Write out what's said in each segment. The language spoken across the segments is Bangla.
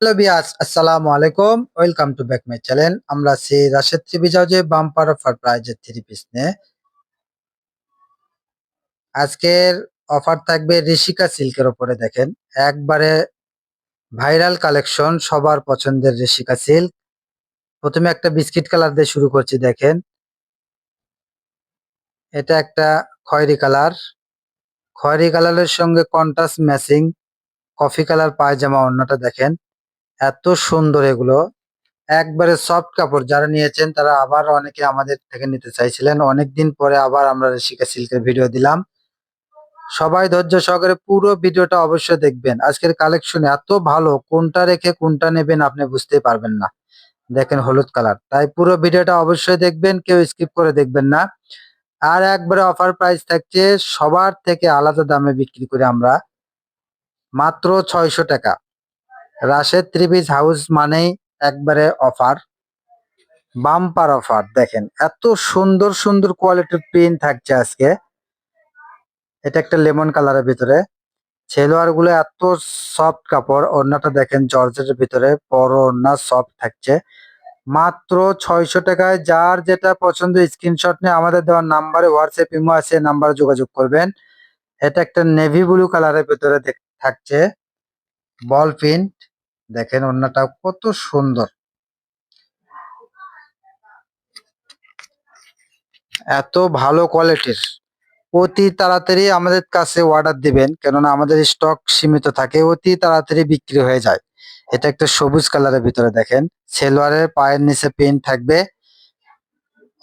হ্যালো বিয়াস আসসালামু আলাইকুম। Welcome to back my channel আমরা আছি রাশেদ যে বাম্পার অফার প্রাইজের থ্রি পিস নিয়ে। আজকের অফার থাকবে ঋষিকা সিল্কের ওপরে দেখেন। একবারে ভাইরাল কালেকশন, সবার পছন্দের ঋষিকা সিল্ক। প্রথমে একটা বিস্কিট কালার দিয়ে শুরু করছি, দেখেন। এটা একটা খয়েরি কালার। খয়েরি কালারের সঙ্গে কন্ট্রাস্ট ম্যাচিং। কফি কালার পায়জামা অন্যটা দেখেন। এত সুন্দর এগুলো। একবারে সফট কাপড় যারা নিয়েছেন তারা আবার অনেকে আমাদের থেকে নিতে চাইছিলেন। অনেকদিন পরে আবার আমরা ঋষিকা সিল্কের ভিডিও দিলাম। সবাই ধৈর্য সহকারে পুরো ভিডিওটা অবশ্যই দেখবেন। আজকের কালেকশন এত ভালো, কোনটা রেখে কোনটা নেবেন আপনি বুঝতেই পারবেন না। দেখেন হলুদ কালার তাই পুরো ভিডিওটা অবশ্যই দেখবেন, কেউ স্কিপ করে দেখবেন না। আর একবারে অফার প্রাইস থাকছে সবার থেকে আলাদা দামে বিক্রি করে আমরা মাত্র ছয়শো টাকা। রাশেদ ত্রিপিস হাউস মানেই একবারে অফার বাম্পার অফার দেখেন, এত সুন্দর সুন্দর কোয়ালিটির প্রিন্ট থাকছে আজকে। এটা একটা লেমন কালারের ভিতরে। ছেলোয়ারগুলো এত সফট কাপড়, ওড়নাটা দেখেন জর্জেটের ভিতরে, বড় ওড়না সফট থাকছে। মাত্র ছয়শো টাকায় যার যেটা পছন্দ স্ক্রিনশট নিয়ে আমাদের দেওয়ার নাম্বারে হোয়াটসঅ্যাপ ইমো আছে নাম্বারে যোগাযোগ করবেন। এটা একটা নেভি ব্লু কালারের ভিতরে থাকছে। বল প্রিন্ট দেখেন ওড়নাটা কত সুন্দর। এত ভালো কোয়ালিটির। অতি তাড়াতাড়ি আমাদের কাছে অর্ডার দিবেন, কেননা আমাদের স্টক সীমিত থাকে, অতি তাড়াতাড়ি বিক্রি হয়ে যায়। এটা একটা সবুজ কালারের ভিতরে দেখেন সেলোয়ারের পায়ের নিচে প্রিন্ট থাকবে।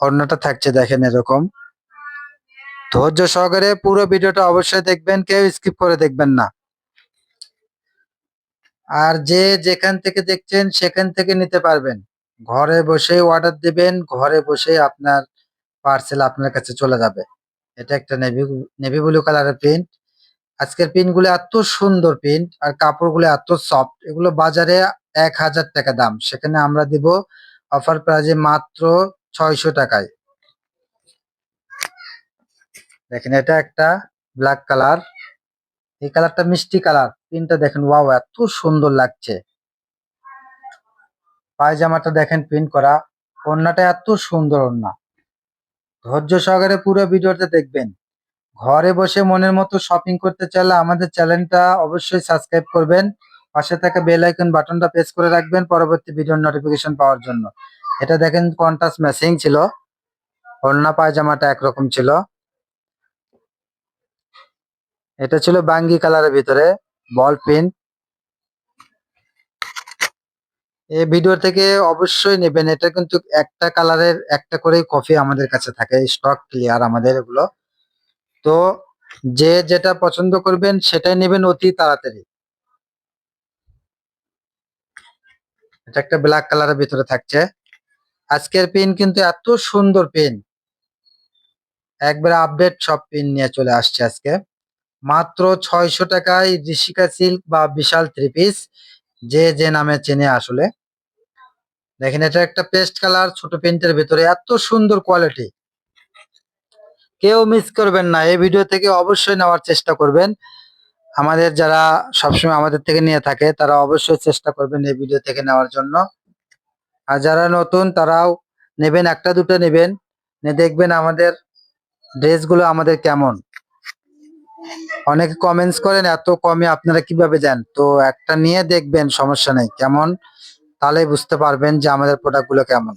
অন্যটা থাকছে দেখেন এরকম। ধৈর্য সহকারে পুরো ভিডিওটা অবশ্যই দেখবেন, কেউ স্কিপ করে দেখবেন না। আর যে যেখান থেকে দেখছেন সেখান থেকে নিতে পারবেন। ঘরে বসেই অর্ডার দিবেন, ঘরে বসেই আপনার পার্সেল আপনার কাছে চলে যাবে। এটা একটা নেভি নেভি ব্লু কালারের প্রিন্ট আজকের প্রিন্টগুলো এত সুন্দর প্রিন্ট আর কাপড়গুলো এত সফট এগুলো বাজারে এক হাজার টাকা দাম। সেখানে আমরা দিব অফার প্রাইজে মাত্র ছয়শো টাকায়। দেখেন এটা একটা ব্ল্যাক কালার এই কালারটা মিষ্টি কালার প্রিন্টটা দেখেন, ওয়াও, এত সুন্দর লাগছে। পায়জামাটা দেখেন প্রিন্ট করা। ওড়নাটা এত সুন্দর ওড়না। ধৈর্য সহকারে পুরো ভিডিওটা দেখবেন। ঘরে বসে মনের মতো শপিং করতে চাইলে আমাদের চ্যানেলটা অবশ্যই সাবস্ক্রাইব করবেন। পাশে থাকা বেল আইকন বাটনটা প্রেস করে রাখবেন পরবর্তী ভিডিওর নোটিফিকেশন পাওয়ার জন্য। এটা দেখেন কন্ট্রাস্ট ম্যাচিং ছিল। ওড়না, পায়জামাটা একরকম ছিল। এটা ছিল বাঙ্গি কালারের ভিতরে। বল, পেন। এই ভিডিও থেকে অবশ্যই নেবেন। এটা কিন্তু একটা কালারের, একটা করেই কফি আমাদের কাছে থাকে স্টক ক্লিয়ার আমাদের এগুলো। তো যে যেটা পছন্দ করবেন, সেটাই নেবেন অতি তাড়াতাড়ি। এটা একটা ব্ল্যাক কালারের ভিতরে থাকছে। আজকের পেন কিন্তু এত সুন্দর পেন। একবার আপডেট সব পেন নিয়ে চলে আসছে আজকে। মাত্র ছয়শো টাকায় ঋষিকা সিল্ক বা বিশাল থ্রি পিস যে যে নামে চেনে আসলে। দেখেন, এটা একটা পেস্ট কালার ছোট প্রিন্টের ভিতরে এত সুন্দর কোয়ালিটি কেউ মিস করবেন না, এই ভিডিও থেকে অবশ্যই নেওয়ার চেষ্টা করবেন। আমাদের যারা সবসময় আমাদের থেকে নিয়ে থাকে, তারা অবশ্যই চেষ্টা করবেন এই ভিডিও থেকে নেওয়ার জন্য। আর যারা নতুন, তারাও নেবেন, একটা দুটো নেবেন। দেখবেন আমাদের ড্রেসগুলো আমাদের কেমন। অনেকে কমেন্টস করেন, এত কমে আপনারা কীভাবে যান তো একটা নিয়ে দেখবেন, সমস্যা নেই। কেমন? তাহলে বুঝতে পারবেন যে আমাদের প্রোডাক্টগুলো কেমন।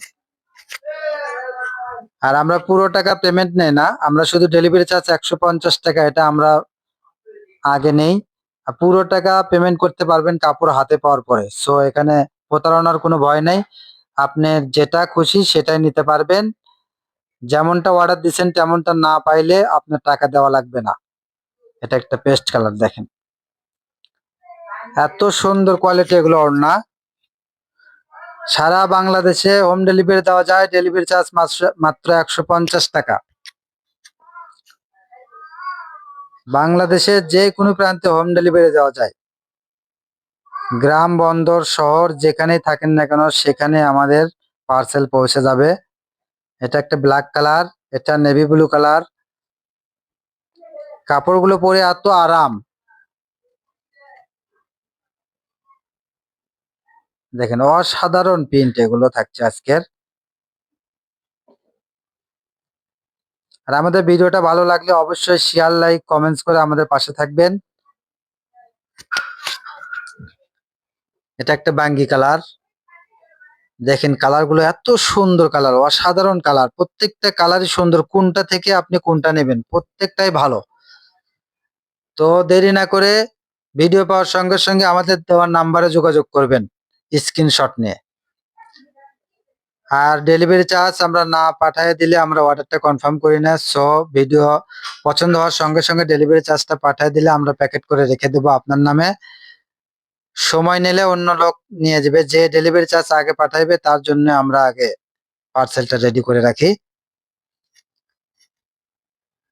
আর আমরা পুরো টাকা পেমেন্ট নেই না, আমরা শুধু ডেলিভারি চার্জ একশো পঞ্চাশ টাকা, এটা আমরা আগে নেই। পুরো টাকা পেমেন্ট করতে পারবেন কাপড় হাতে পাওয়ার পরে। সো এখানে প্রতারণার কোনো ভয় নেই। আপনি যেটা খুশি সেটাই নিতে পারবেন। যেমনটা অর্ডার দিচ্ছেন তেমনটা না পাইলে আপনার টাকা দেওয়া লাগবে না। এটা একটা পেস্ট কালার দেখেন। এত সুন্দর কোয়ালিটি এগুলো ওড়না। সারা বাংলাদেশে হোম ডেলিভারি দেওয়া যায় ডেলিভারি চার্জ মাত্র একশো পঞ্চাশ টাকা। বাংলাদেশের যে কোনো প্রান্তে হোম ডেলিভারি দেওয়া যায়। গ্রাম, বন্দর, শহর, যেখানেই থাকেন না কেন, সেখানে আমাদের পার্সেল পৌঁছে যাবে। এটা একটা ব্ল্যাক কালার এটা নেভি ব্লু কালার কাপড়গুলো পরে এত আরাম। দেখেন, অসাধারণ প্রিন্ট এগুলো থাকছে আজকের। আর আমাদের ভিডিওটা ভালো লাগলে অবশ্যই শেয়ার লাইক কমেন্টস করে আমাদের পাশে থাকবেন। এটা একটা বাঙ্গি কালার দেখেন কালারগুলো এত সুন্দর কালার অসাধারণ কালার প্রত্যেকটা কালারই সুন্দর, কোনটা থেকে আপনি কোনটা নেবেন, প্রত্যেকটাই ভালো। তো দেরি না করে ভিডিও পাওয়ার সঙ্গে সঙ্গে আমাদের দেওয়ার নাম্বারে যোগাযোগ করবেন স্ক্রিনশট নিয়ে। আর ডেলিভারি চার্জ আমরা না পাঠিয়ে দিলে আমরা অর্ডারটা কনফার্ম করি না সো ভিডিও পছন্দ হওয়ার সঙ্গে সঙ্গে ডেলিভারি চার্জটা পাঠিয়ে দিলে আমরা প্যাকেট করে রেখে দেবো আপনার নামে। সময় নিলে অন্য লোক নিয়ে যাবে, যে ডেলিভারি চার্জ আগে পাঠাইবে তার জন্য আমরা আগে পার্সেলটা রেডি করে রাখি।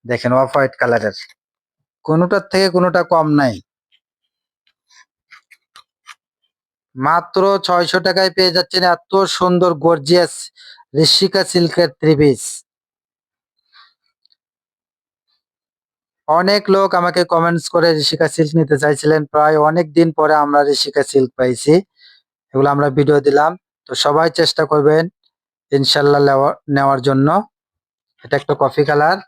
দেখেন অফ হোয়াইট কালারের কোনোটার থেকে কোনোটা কম নাই। মাত্র ছয়শো টাকায় পেয়ে যাচ্ছেন এত সুন্দর গর্জিয়াস ঋষিকা সিল্কের থ্রি পিস অনেক লোক আমাকে কমেন্টস করে ঋষিকা সিল্ক নিতে চাইছিলেন। প্রায় অনেক দিন পরে আমরা ঋষিকা সিল্ক পাইছি। এগুলো আমরা ভিডিও দিলাম। তো সবাই চেষ্টা করবেন ইনশাল্লাহ নেওয়া- নেওয়ার জন্য। এটা একটা কফি কালার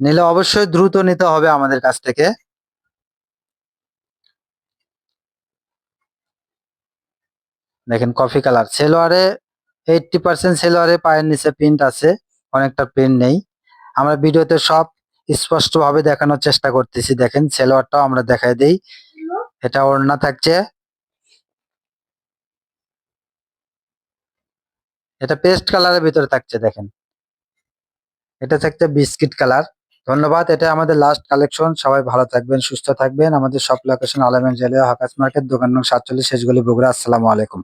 নিলে অবশ্যই দ্রুত নিতে হবে আমাদের কাছ থেকে। দেখেন কফি কালার। সেলোয়ারে এইটটি পার্সেন্ট সেলোয়ারে পায়ের নিচে প্রিন্ট আছে, অনেকটা প্রিন্ট নেই। আমরা ভিডিওতে সব স্পষ্ট ভাবে দেখানোর চেষ্টা করতেছি। দেখেন সেলোয়ারটাও আমরা দেখাই দেই। এটা ওড়না থাকছে। এটা পেস্ট কালারের ভিতরে থাকছে, দেখেন। এটা থাকছে বিস্কিট কালার। ধন্যবাদ, এটা আমাদের লাস্ট কালেকশন সবাই ভালো থাকবেন, সুস্থ থাকবেন। আমাদের সব লোকেশন আলমেন জেলিয়া হাকাস মার্কেট, দোকান নং সাতচল্লিশ শেষগুলি বগুড়া। আসসালামু আলাইকুম।